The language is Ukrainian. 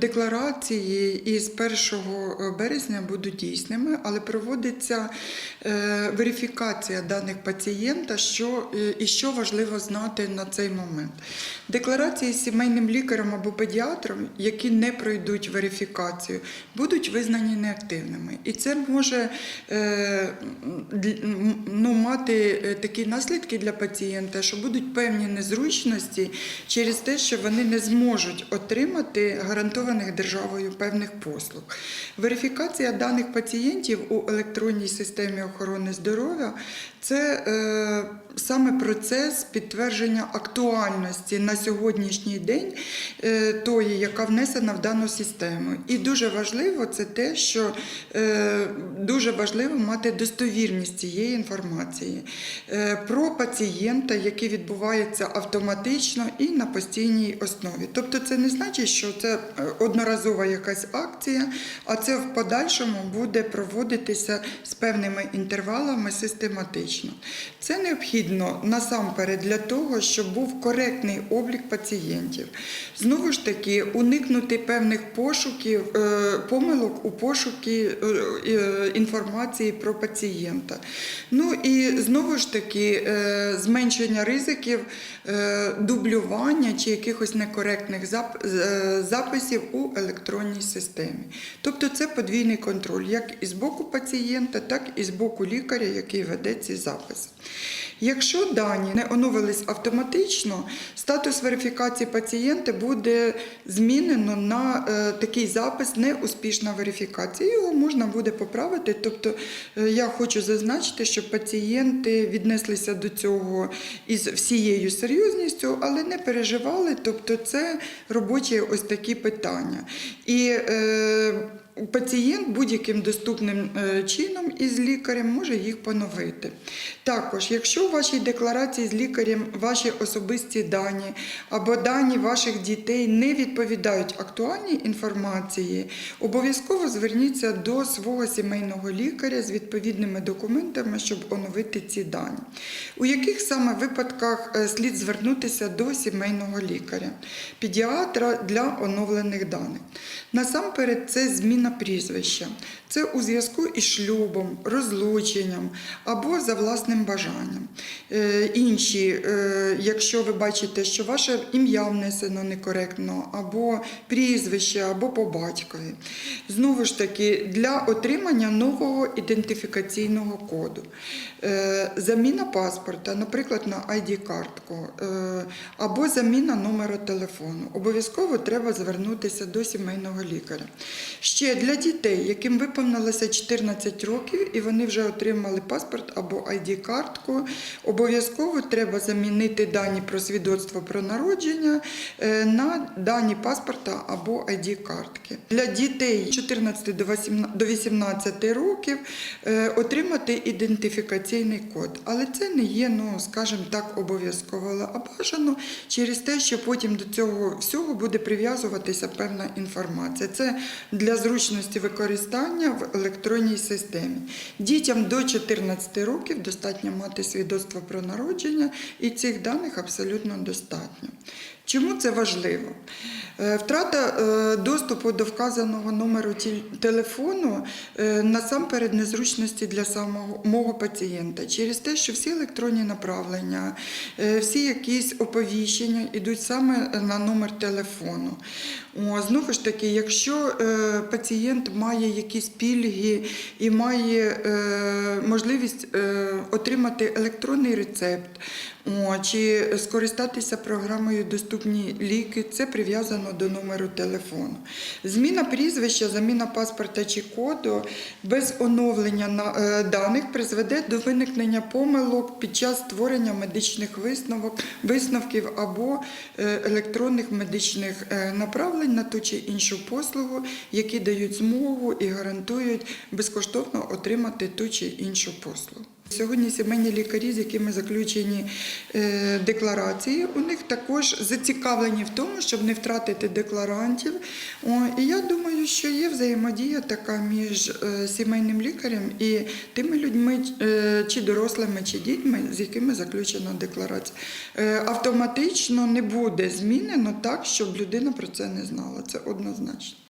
Декларації із 1 березня будуть дійсними, але проводиться е, верифікація даних пацієнта, що, е, і що важливо знати на цей момент. Декларації з сімейним лікарем або педіатром, які не пройдуть верифікацію, будуть визнані неактивними. І це може е, ну, мати е, такі наслідки для пацієнта, що будуть певні незручності через те, що вони не зможуть отримати гарантованих державою певних послуг. Верифікація даних пацієнтів у електронній системі охорони здоров'я це е, саме процес підтвердження актуальності на сьогоднішній день е, тої, яка внесена в дану систему. І дуже важливо це те, що е, дуже важливо мати достовірність цієї інформації е, про пацієнта, який відбувається автоматично і на постійній основі. Тобто, це не значить, що це е, одноразова якась акція, а це в подальшому буде проводитися з певними інтервалами систематично. Це необхідно насамперед для того, щоб був коректний облік пацієнтів. Знову ж таки, уникнути певних пошуків, е, помилок у пошукі е, е, інформації про пацієнта. Ну і знову ж таки, зменшення ризиків дублювання чи якихось некоректних записів у електронній системі. Тобто це подвійний контроль як і з боку пацієнта, так і з боку лікаря, який веде ці записи. Якщо дані не оновились автоматично, статус верифікації пацієнта буде змінено на е, такий запис неуспішна верифікація. Його можна буде поправити. Тобто е, я хочу зазначити, що пацієнти віднеслися до цього із всією серйозністю, але не переживали. Тобто, це робочі ось такі питання. І е, Пацієнт будь-яким доступним е, чином із лікарем може їх поновити. Також, якщо у вашій декларації з лікарем ваші особисті дані або дані ваших дітей не відповідають актуальній інформації, обов'язково зверніться до свого сімейного лікаря з відповідними документами, щоб оновити ці дані. У яких саме випадках е, слід звернутися до сімейного лікаря, педіатра для оновлених даних? Насамперед, це зміна прізвища. Це у зв'язку із шлюбом, розлученням або за власним бажанням. Е, інші, е, якщо ви бачите, що ваше ім'я внесено некоректно, або прізвище, або по батькові. Знову ж таки, для отримання нового ідентифікаційного коду. Е, заміна паспорта, наприклад, на ID-картку, або заміна номера телефону. Обов'язково треба звернутися до сімейного лікаря. Ще для дітей, яким виповнилося 14 років і вони вже отримали паспорт або ID-картку, обов'язково треба замінити дані про свідоцтво про народження е, на дані паспорта або ID-картки. Для дітей 14 до 18 років е, отримати ідентифікаційний код. Але це не є, ну скажімо так, обов'язково, а бажано через те, що потім до цього всього буде прив'язуватися певна інформація. Це для зручності використання в електронній системі. Дітям до 14 років достатньо мати свідоцтво про народження, і цих даних абсолютно достатньо. Чому це важливо? Е, Втрата е, доступу до вказаного номеру телефону е, насамперед незручності для самого мого пацієнта через те, що всі електронні направлення, всі якісь оповіщення йдуть саме на номер телефону. Знову ж таки, якщо пацієнт має якісь пільги і має можливість отримати електронний рецепт, чи скористатися програмою Доступні ліки, це прив'язано до номеру телефону. Зміна прізвища, заміна паспорта чи коду без оновлення е, даних призведе до виникнення помилок під час створення медичних висновок, висновків або е, електронних медичних е, направлень на ту чи іншу послугу, які дають змогу і гарантують безкоштовно отримати ту чи іншу послугу. Сьогодні сімейні лікарі, з якими заключені е, декларації, у них також зацікавлені в тому, щоб не втратити декларантів. І я думаю, що є взаємодія така між е, сімейним лікарем і тими людьми, е, чи дорослими, чи дітьми, з якими заключена декларація. Автоматично не буде змінено так, щоб людина про це не знала. Це однозначно.